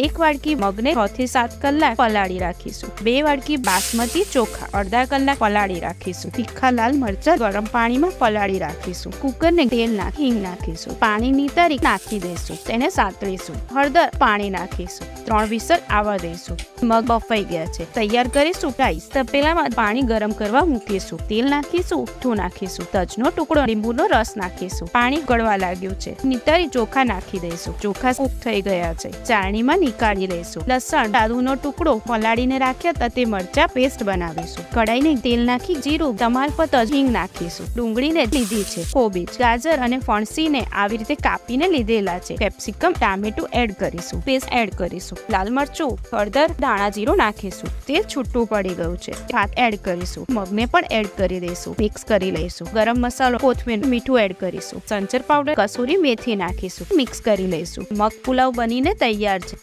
એક વાડકી મગને છ થી સાત કલાક પલાળી રાખીશું. બે વાડકી બાસમતી ચોખા અડધા કલાક પલાળી રાખીશું. તીખા લાલ મરચા ગરમ પાણીમાં પલાળી રાખીશું. કુકરને તેલ નાખી હિંગ નાખીશું. પાણીની તારીખ નાખી દઈશું. તેને સાતળીશું. હળદર પાણી નાખીશું. ત્રણ વિસર આવવા દઈશું. મગ બફાઈ ગયા છે. તૈયાર કરીશું રાઈસ. તપેલામાં પાણી ગરમ કરવા મૂકીશું. તેલ નાખીશું મીઠું નાખીશું. તજનો ટુકડો, લીંબુનો રસ નાખીશું. પાણી ગળવા લાગ્યું છે. નિતારી ચોખા નાખી દઈશું. ચોખા કૂક થઈ ગયા છે. ચાળણીમાં નીકાળી લઈશું. લસણ આદુનો ટુકડો પલાળીને રાખ્યા હતા, તે મરચા પેસ્ટ બનાવીશું. કડાઈને તેલ નાખી, જીરું તમાલપત્ર હિંગ નાખીશું. ડુંગળીને લીધી છે, કોબીજ, ગાજર અને ફણસીને આવી રીતે કાપીને લીધેલા છે. કેપ્સિકમ, ટામેટું એડ કરીશું. પેસ્ટ એડ કરીશું. લાલ મરચું, હળદર દાણા જીરું નાખીશું. તેલ છૂટું પડી ગયું છે. ભાત એડ કરીશું. મગને પણ એડ કરી દઈશું. મિક્સ કરી લઈશું. ગરમ મસાલો, કોથમીર, મીઠું એડ કરીશું. સંચર પાવડર, કસૂરી મેથી નાખીશું. મિક્સ કરી લઈશું. મગ પુલાવ બનીને તૈયાર છે.